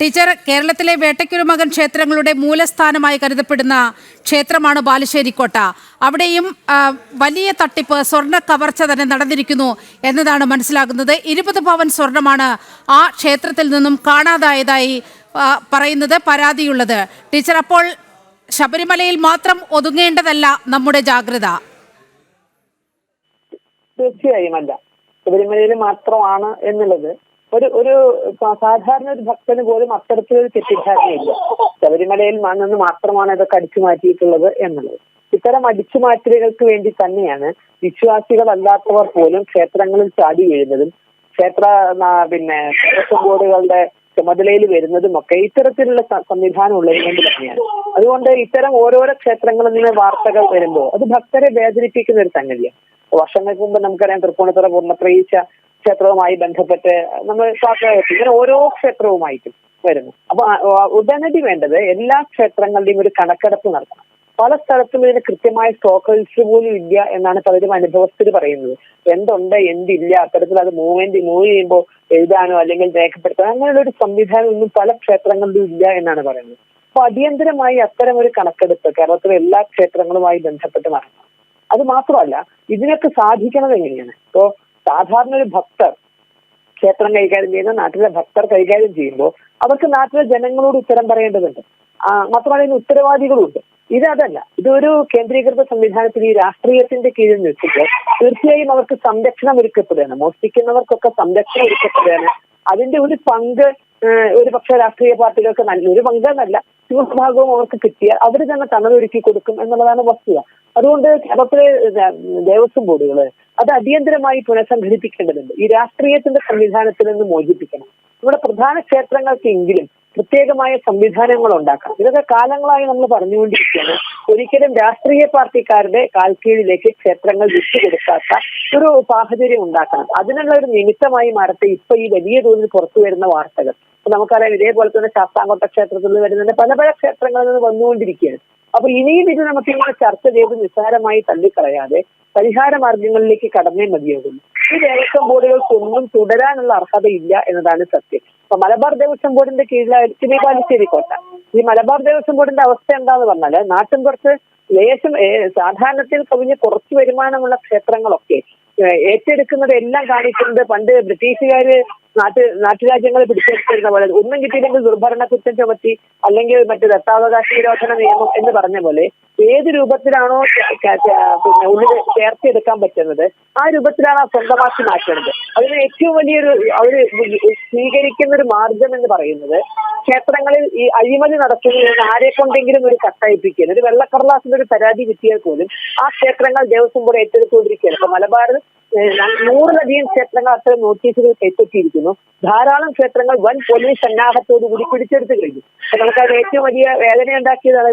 Teacher കേരളത്തിലെ വേട്ടയ്ക്കുരുമകൻ ക്ഷേത്രങ്ങളുടെ മൂലസ്ഥാനമായി കരുതപ്പെടുന്ന ക്ഷേത്രമാണ് ബാലുശ്ശേരിക്കോട്ട. അവിടെയും വലിയ തട്ടിപ്പ് സ്വർണ കവർച്ച തന്നെ നടന്നിരിക്കുന്നു എന്നതാണ് മനസ്സിലാകുന്നത്. ഇരുപത് പവൻ സ്വർണമാണ് ആ ക്ഷേത്രത്തിൽ നിന്നും കാണാതായതായി പറയുന്നത് പരാതിയുള്ളത്. ടീച്ചർ അപ്പോൾ ശബരിമലയിൽ മാത്രം ഒതുങ്ങേണ്ടതല്ല നമ്മുടെ ജാഗ്രത? തീർച്ചയായും അല്ല. ശബരിമലയിൽ മാത്രമാണ് എന്നുള്ളത് ഒരു ഒരു സാധാരണ ഒരു ഭക്തന് പോലും അത്തരത്തിലൊരു തെറ്റിദ്ധാരണയില്ല. ശബരിമലയിൽ നിന്ന് മാത്രമാണ് ഇതൊക്കെ അടിച്ചു മാറ്റിയിട്ടുള്ളത് എന്നുള്ളത്. ഇത്തരം അടിച്ചു മാറ്റലുകൾക്ക് വേണ്ടി തന്നെയാണ് വിശ്വാസികളല്ലാത്തവർ പോലും ക്ഷേത്രങ്ങളിൽ ചാടി വീഴുന്നതും ക്ഷേത്ര പിന്നെ ദേവസ്വം ബോർഡുകളുടെ ചുമതലയിൽ വരുന്നതും ഒക്കെ ഇത്തരത്തിലുള്ള സംവിധാനം ഉള്ളത് കൊണ്ട് തന്നെയാണ്. അതുകൊണ്ട് ഇത്തരം ഓരോരോ ക്ഷേത്രങ്ങളിൽ നിന്ന് വാർത്തകൾ വരുമ്പോൾ അത് ഭക്തരെ വേദനിപ്പിക്കുന്ന ഒരു സംഗതിയാണ്. വർഷങ്ങൾക്ക് മുമ്പ് നമുക്കറിയാം തൃപ്പൂണിത്തുറ പൂർണപ്രയീശ ക്ഷേത്രവുമായി ബന്ധപ്പെട്ട് നമ്മൾ ഇങ്ങനെ ഓരോ ക്ഷേത്രവുമായിട്ടും വരുന്നു. അപ്പൊ ഉടനടി വേണ്ടത് എല്ലാ ക്ഷേത്രങ്ങളുടെയും ഒരു കണക്കെടുപ്പ് നടത്തണം. പല സ്ഥലത്തും ഇതിന് കൃത്യമായ സ്റ്റോക്കേഴ്സ് പോലും ഇല്ല എന്നാണ് പലരും അനുഭവസ്ഥർ പറയുന്നത്. എന്തുണ്ട് എന്തില്ല അത്തരത്തിൽ അത് മൂവ്മെന്റ് മൂവ് ചെയ്യുമ്പോൾ എഴുതാനോ അല്ലെങ്കിൽ രേഖപ്പെടുത്താനോ അങ്ങനെയുള്ള ഒരു സംവിധാനം ഒന്നും പല ക്ഷേത്രങ്ങളിലും ഇല്ല എന്നാണ് പറയുന്നത്. അപ്പൊ അടിയന്തരമായി അത്തരം ഒരു കണക്കെടുപ്പ് കേരളത്തിലെ എല്ലാ ക്ഷേത്രങ്ങളുമായി ബന്ധപ്പെട്ട് നടക്കണം അത് മാത്രമല്ല ഇതിനൊക്കെ സാധിക്കണത് എങ്ങനെയാണ്? ഇപ്പോ സാധാരണ ഒരു ഭക്തർ ക്ഷേത്രം കൈകാര്യം ചെയ്യുന്ന നാട്ടിലെ ഭക്തർ കൈകാര്യം ചെയ്യുമ്പോൾ അവർക്ക് നാട്ടിലെ ജനങ്ങളോട് ഉത്തരം പറയേണ്ടതുണ്ട്. മാത്രമല്ല ഇതിന് ഉത്തരവാദികളുണ്ട്. ഇതല്ല ഇതൊരു കേന്ദ്രീകൃത സംവിധാനത്തിൽ ഈ രാഷ്ട്രീയത്തിന്റെ കീഴിൽ നിൽക്കുമ്പോൾ തീർച്ചയായും അവർക്ക് സംരക്ഷണം ഒരുക്കപ്പെടുകയാണ്. മോഷ്ടിക്കുന്നവർക്കൊക്കെ സംരക്ഷണം ഒരുക്കപ്പെടുകയാണ്. അതിന്റെ ഒരു പങ്ക് ഒരു പക്ഷേ രാഷ്ട്രീയ പാർട്ടികൾക്ക് ഒരു പങ്ക് എന്നല്ല ഭാഗവും അവർക്ക് കിട്ടിയാൽ അവർ തന്നെ തണലൊരുക്കി കൊടുക്കും എന്നുള്ളതാണ് വസ്തുത. അതുകൊണ്ട് കേരളത്തിലെ ദേവസ്വം ബോർഡുകൾ അത് അടിയന്തരമായി പുനഃസംഘടിപ്പിക്കേണ്ടതുണ്ട്. ഈ രാഷ്ട്രീയത്തിന്റെ സംവിധാനത്തിൽ നിന്ന് മോചിപ്പിക്കണം. നമ്മുടെ പ്രധാന ക്ഷേത്രങ്ങൾക്കെങ്കിലും പ്രത്യേകമായ സംവിധാനങ്ങൾ ഉണ്ടാക്കാം. ഇതൊക്കെ കാലങ്ങളായി നമ്മൾ പറഞ്ഞുകൊണ്ടിരിക്കുകയാണ്. ഒരിക്കലും രാഷ്ട്രീയ പാർട്ടിക്കാരുടെ കാൽക്കീഴിലേക്ക് ക്ഷേത്രങ്ങൾ വിട്ടുകൊടുക്കാത്ത ഒരു സാഹചര്യം ഉണ്ടാക്കണം. അതിനുള്ള ഒരു നിമിത്തമായി മാറട്ടെ. ഇപ്പൊ ഈ വലിയ തോതിൽ പുറത്തു വരുന്ന വാർത്തകൾ. നമുക്കറിയാം ഇതേപോലെ തന്നെ ശാസ്താംകോട്ട ക്ഷേത്രത്തിൽ നിന്ന് വരുന്നുണ്ട്. പല പല ക്ഷേത്രങ്ങളിൽ നിന്ന് വന്നുകൊണ്ടിരിക്കുകയാണ്. അപ്പൊ ഇനിയും ഇത് നമുക്ക് ഇങ്ങനെ ചർച്ച ചെയ്ത് നിസ്സാരമായി തള്ളിക്കളയാതെ പരിഹാര മാർഗങ്ങളിലേക്ക് കടന്നേ മതിയാകുന്നു ഈ ദേവസ്വം ബോർഡുകൾക്കൊന്നും തുടരാനുള്ള അർഹതയില്ല എന്നതാണ് സത്യം. അപ്പൊ മലബാർ ദേവസ്വം ബോർഡിന്റെ കീഴിലായിരിക്കും ബാലുശ്ശേരി കോട്ട. ഈ മലബാർ ദേവസ്വം ബോർഡിന്റെ അവസ്ഥ എന്താന്ന് പറഞ്ഞാൽ നാട്ടിൻ കുറച്ച് ലേശം സാധാരണത്തിൽ കവിഞ്ഞ് കുറച്ച് വരുമാനമുള്ള ക്ഷേത്രങ്ങളൊക്കെ ഏറ്റെടുക്കുന്നത് എല്ലാം കാണിക്കുന്നത് പണ്ട് ബ്രിട്ടീഷുകാര് നാട്ട് നാട്ടുരാജ്യങ്ങളെ പിടിച്ചെടുത്തിരുന്ന പോലെ ഒന്നും കിട്ടിയില്ലെങ്കിൽ ദുർഭരണ കുറ്റം ചുമത്തി അല്ലെങ്കിൽ മറ്റു ദത്താവകാശ നിരോധന നിയമം എന്ന് പറഞ്ഞ പോലെ ഏത് രൂപത്തിലാണോ പിന്നെ ഉള്ളിൽ ചേർത്തെടുക്കാൻ പറ്റുന്നത് ആ രൂപത്തിലാണ് സ്വന്തമാക്കി മാറ്റുന്നത്. അതിന് ഏറ്റവും വലിയൊരു അവർ സ്വീകരിക്കുന്ന ഒരു മാർഗം എന്ന് പറയുന്നത് ക്ഷേത്രങ്ങളിൽ ഈ അഴിമതി നടത്തുന്നതിന് ആരെ കൊണ്ടെങ്കിലും ഒരു കത്തയപ്പിക്കുകയാണ് ഒരു വെള്ളക്കടലാസിന്റെ ഒരു പരാതി കിട്ടിയാൽ പോലും ആ ക്ഷേത്രങ്ങൾ ദേവസ്വം ബോർഡ് ഏറ്റെടുത്തുകൊണ്ടിരിക്കുകയാണ്. ഇപ്പൊ മലബാറിൽ നൂറിലധികം ക്ഷേത്രങ്ങൾ അത്തരം നോട്ടീസുകൾ കൈപ്പറ്റിയിരിക്കുന്നു. ധാരാളം ക്ഷേത്രങ്ങൾ വൻ പോലീസ് സന്നാഹത്തോടു കൂടി പിടിച്ചെടുത്ത് കഴിഞ്ഞു. നമുക്കത് ഏറ്റവും വലിയ വേദന ഉണ്ടാക്കിയതാണ്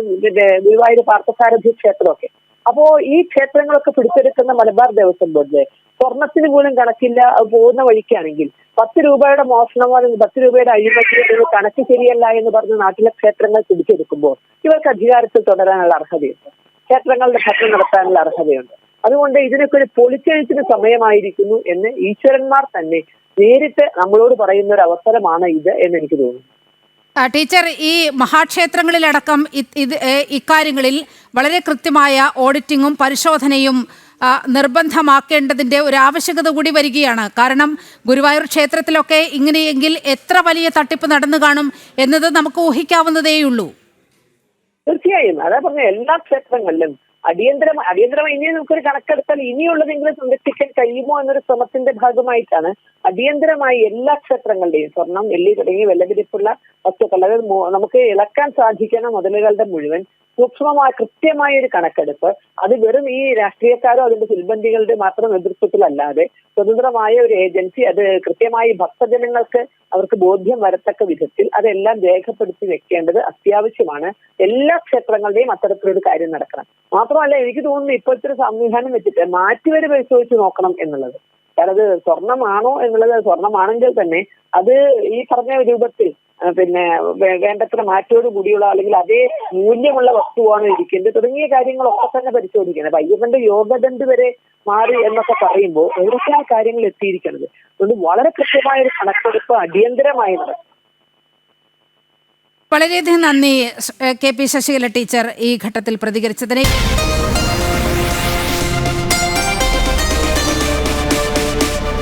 ഗുരുവായൂർ പാർത്ഥസാരഥി ക്ഷേത്രമൊക്കെ. അപ്പോ ഈ ക്ഷേത്രങ്ങളൊക്കെ പിടിച്ചെടുക്കുന്ന മലബാർ ദേവസ്വം ബോർഡിൽ സ്വർണത്തിന് പോലും കണക്കില്ല പോകുന്ന വഴിക്കാണെങ്കിൽ പത്ത് രൂപയുടെ മോഷണം അല്ലെങ്കിൽ പത്ത് രൂപയുടെ അഴിമതി കണക്ക് ശരിയല്ല എന്ന് പറഞ്ഞ് നാട്ടിലെ ക്ഷേത്രങ്ങൾ പിടിച്ചെടുക്കുമ്പോൾ ഇവർക്ക് അധികാരത്തിൽ തുടരാനുള്ള അർഹതയുണ്ട്. ക്ഷേത്രങ്ങളുടെ ഭരണം നടത്താനുള്ള അർഹതയുണ്ട്. അതുകൊണ്ട് ഇതിനൊക്കെ ഒരു പൊളിച്ചെഴുത്തിന് സമയമായിരിക്കുന്നു എന്ന് ഈശ്വരന്മാർ തന്നെ നേരിട്ട് നമ്മളോട് പറയുന്ന ഒരു അവസരമാണ് ഇത് എന്ന് എനിക്ക് തോന്നുന്നു ടീച്ചർ ഈ മഹാക്ഷേത്രങ്ങളിലടക്കം ഇത് ഇക്കാര്യങ്ങളിൽ വളരെ കൃത്യമായ ഓഡിറ്റിങ്ങും പരിശോധനയും നിർബന്ധമാക്കേണ്ടതിന്റെ നിർബന്ധമാക്കേണ്ടതിന്റെ ഒരു ആവശ്യകത കൂടി വരികയാണ്. കാരണം ഗുരുവായൂർ ക്ഷേത്രത്തിലൊക്കെ ഇങ്ങനെയെങ്കിൽ എത്ര വലിയ തട്ടിപ്പ് നടന്നു കാണും എന്നത് നമുക്ക് ഊഹിക്കാവുന്നതേയുള്ളൂ. തീർച്ചയായും. അതാ പറഞ്ഞ എല്ലാ ക്ഷേത്രങ്ങളിലും അടിയന്തരമായി അടിയന്തരമായി ഇനി നമുക്കൊരു കണക്കെടുത്താൽ ഇനിയുള്ളതെങ്കിലും സംരക്ഷിക്കാൻ കഴിയുമോ എന്നൊരു ശ്രമത്തിന്റെ ഭാഗമായിട്ടാണ് അടിയന്തരമായി എല്ലാ ക്ഷേത്രങ്ങളുടെയും സ്വർണം വെള്ളി തുടങ്ങി വിലപിടിപ്പുള്ള വസ്തുക്കൾ അതായത് നമുക്ക് ഇളക്കാൻ സാധിക്കുന്ന മുതലുകളുടെ മുഴുവൻ സൂക്ഷ്മമായ കൃത്യമായ ഒരു കണക്കെടുപ്പ്. അത് വെറും ഈ രാഷ്ട്രീയക്കാരോ അതിന്റെ സിൽബന്ധികളുടെ മാത്രം നേതൃത്വത്തിലല്ലാതെ സ്വതന്ത്രമായ ഒരു ഏജൻസി അത് കൃത്യമായി ഭക്തജനങ്ങൾക്ക് അവർക്ക് ബോധ്യം വരത്തക്ക വിധത്തിൽ അതെല്ലാം രേഖപ്പെടുത്തി വെക്കേണ്ടത് അത്യാവശ്യമാണ്. എല്ലാ ക്ഷേത്രങ്ങളുടെയും അത്തരത്തിലൊരു കാര്യം നടക്കണം. മാത്രമല്ല എനിക്ക് തോന്നുന്നു ഇപ്പോഴത്തെ സംവിധാനം വെച്ചിട്ട് മാറ്റിവര് പരിശോധിച്ച് നോക്കണം എന്നുള്ളത്. അതായത് അത് സ്വർണമാണോ എന്നുള്ളത് സ്വർണമാണെങ്കിൽ തന്നെ അത് ഈ പറഞ്ഞ രൂപത്തിൽ പിന്നെ വേണ്ടത്ര മാറ്റോട് കൂടിയുള്ള അല്ലെങ്കിൽ അതേ മൂല്യമുള്ള വസ്തുവാണ് ഇരിക്കേണ്ടത്. തുടങ്ങിയ കാര്യങ്ങളൊക്കെ തന്നെ പരിശോധിക്കണം. പയ്യപ്പന്റെ യോഗദണ്ഡ് വരെ മാറി എന്നൊക്കെ പറയുമ്പോൾ എവിടൊക്കെയാണ് കാര്യങ്ങൾ എത്തിയിരിക്കുന്നത്? അതുകൊണ്ട് വളരെ കൃത്യമായ ഒരു കണക്കെടുപ്പ് അടിയന്തരമായി നടക്കും. വളരെയധികം നന്ദി കെ പി ശശികല ടീച്ചർ ഈ ഘട്ടത്തിൽ പ്രതികരിച്ചതിന്.